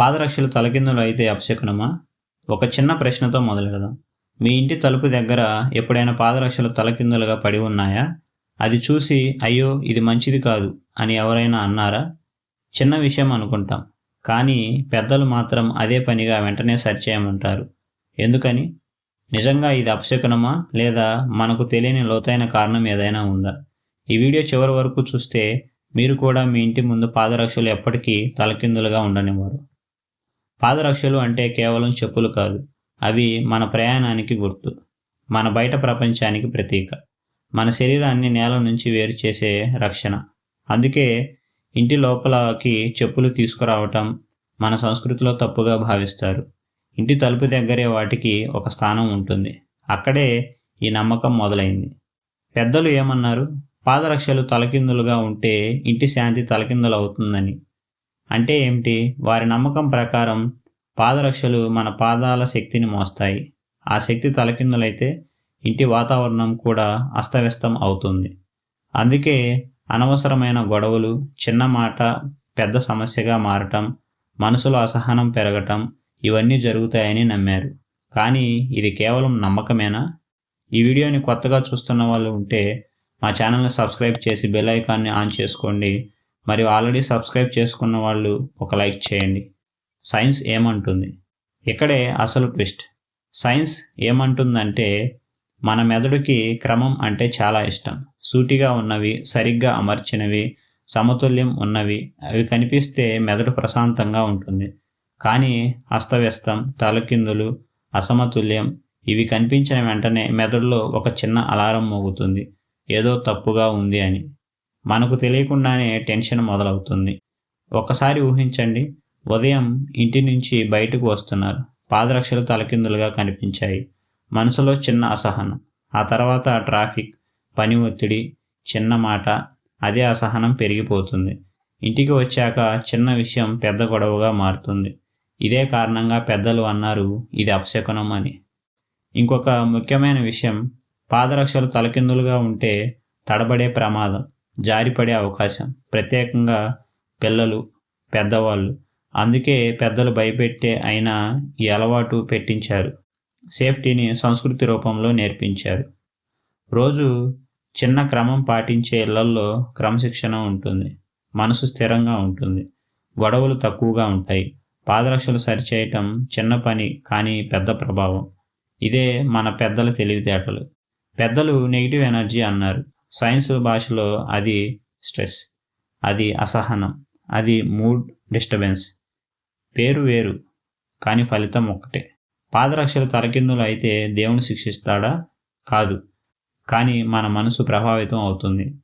పాదరక్షలు తలకిందులు అయితే అపశకునమా? ఒక చిన్న ప్రశ్నతో మొదలెడదాం. మీ ఇంటి తలుపు దగ్గర ఎప్పుడైనా పాదరక్షలు తలకిందులుగా పడి ఉన్నాయా? అది చూసి అయ్యో ఇది మంచిది కాదు అని ఎవరైనా అన్నారా? చిన్న విషయం అనుకుంటాం. కానీ పెద్దలు మాత్రం అదే పనిగా వెంటనే సెర్చ్ చేయమంటారు ఎందుకని? నిజంగా ఇది అపశకునమా? లేదా మనకు తెలియని లోతైన కారణం ఏదైనా ఉందా? ఈ వీడియో చివరి వరకు చూస్తే మీరు కూడా మీ ఇంటి ముందు పాదరక్షలు ఎప్పటికీ తలకిందులుగా ఉండనివ్వరు. పాదరక్షలు అంటే కేవలం చెప్పులు కాదు అవి మన ప్రయాణానికి గుర్తు మన బయట ప్రపంచానికి ప్రతీక. మన శరీరాన్ని నేల నుంచి వేరు చేసే రక్షణ. అందుకే ఇంటి లోపలకి చెప్పులు తీసుకురావటం మన సంస్కృతిలో తప్పుగా భావిస్తారు. ఇంటి తలుపు దగ్గరే వాటికి ఒక స్థానం ఉంటుంది. అక్కడే ఈ నమ్మకం మొదలైంది. పెద్దలు ఏమన్నారు? పాదరక్షలు తలకిందులుగా ఉంటే ఇంటి శాంతి తలకిందులు అవుతుందని అంటే ఏమిటి? వారి నమ్మకం ప్రకారం పాదరక్షలు మన పాదాల శక్తిని మోస్తాయి. ఆ శక్తి తలకిందులైతే ఇంటి వాతావరణం కూడా అస్తవ్యస్తం అవుతుంది. అందుకే అనవసరమైన గొడవలు చిన్న మాట పెద్ద సమస్యగా మారటం మనసులో అసహనం పెరగటం ఇవన్నీ జరుగుతాయని నమ్మారు. కానీ ఇది కేవలం నమ్మకమేనా? ఈ వీడియోని కొత్తగా చూస్తున్న వాళ్ళు ఉంటే మా ఛానల్ని సబ్స్క్రైబ్ చేసి బెల్ ఐకాన్ని ఆన్ చేసుకోండి. మరియు ఆల్రెడీ సబ్స్క్రైబ్ చేసుకున్న వాళ్ళు ఒక లైక్ చేయండి. సైన్స్ ఏమంటుంది? ఇక్కడే అసలు ట్విస్ట్. సైన్స్ ఏమంటుందంటే మన మెదడుకి క్రమం అంటే చాలా ఇష్టం. సూటిగా ఉన్నవి సరిగ్గా అమర్చినవి సమతుల్యం ఉన్నవి అవి కనిపిస్తే మెదడు ప్రశాంతంగా ఉంటుంది. కానీ అస్తవ్యస్తం తలకిందులు అసమతుల్యం ఇవి కనిపించిన వెంటనే మెదడులో ఒక చిన్న అలారం మోగుతుంది. ఏదో తప్పుగా ఉంది అని. మనకు తెలియకుండానే టెన్షన్ మొదలవుతుంది. ఒక్కసారి ఊహించండి ఉదయం ఇంటి నుంచి బయటకు వస్తున్నారు. పాదరక్షలు తలకిందులుగా కనిపించాయి. మనసులో చిన్న అసహనం. ఆ తర్వాత ట్రాఫిక్ పని ఒత్తిడి చిన్న మాట అదే అసహనం పెరిగిపోతుంది. ఇంటికి వచ్చాక చిన్న విషయం పెద్ద గొడవగా మారుతుంది. ఇదే కారణంగా పెద్దలు అన్నారు ఇది అపశకునం అని. ఇంకొక ముఖ్యమైన విషయం పాదరక్షలు తలకిందులుగా ఉంటే తడబడే ప్రమాదం. జారిపడే అవకాశం. ప్రత్యేకంగా పిల్లలు పెద్దవాళ్ళు. అందుకే పెద్దలు భయపెట్టే అయినా ఈ అలవాటు పెట్టించారు. సేఫ్టీని సంస్కృతి రూపంలో నేర్పించారు. రోజు చిన్న క్రమం పాటించే ఇళ్ళల్లో క్రమశిక్షణ ఉంటుంది. మనసు స్థిరంగా ఉంటుంది. గొడవలు తక్కువగా ఉంటాయి. పాదరక్షలు సరిచేయటం చిన్న పని కానీ పెద్ద ప్రభావం. ఇదే మన పెద్దల తెలివితేటలు. పెద్దలు నెగిటివ్ ఎనర్జీ అన్నారు. సైన్స్ భాషలో అది స్ట్రెస్ అది అసహనం అది మూడ్ డిస్టర్బెన్స్. పేరు వేరు కానీ ఫలితం ఒక్కటే. పాదరక్షలు తలకిందులు అయితే దేవుని శిక్షిస్తాడా? కాదు. కానీ మన మనసు ప్రభావితం అవుతుంది.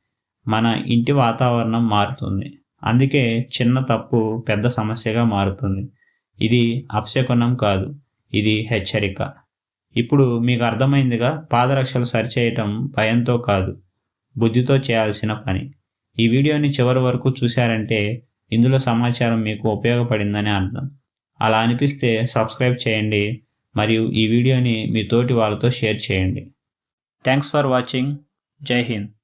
మన ఇంటి వాతావరణం మారుతుంది. అందుకే చిన్న తప్పు పెద్ద సమస్యగా మారుతుంది. ఇది అప్శకునం కాదు ఇది హెచ్చరిక. ఇప్పుడు మీకు అర్థమైందిగా? పాదరక్షలు సరిచేయటం భయంతో కాదు. బుద్ధితో చేయాల్సిన పని. ఈ వీడియోని చివరి వరకు చూశారంటే ఇందులో సమాచారం మీకు ఉపయోగపడిందని అర్థం. అలా అనిపిస్తే సబ్స్క్రైబ్ చేయండి మరియు ఈ వీడియోని మీ తోటి వాళ్ళతో షేర్ చేయండి. Thanks for watching. Jai Hind.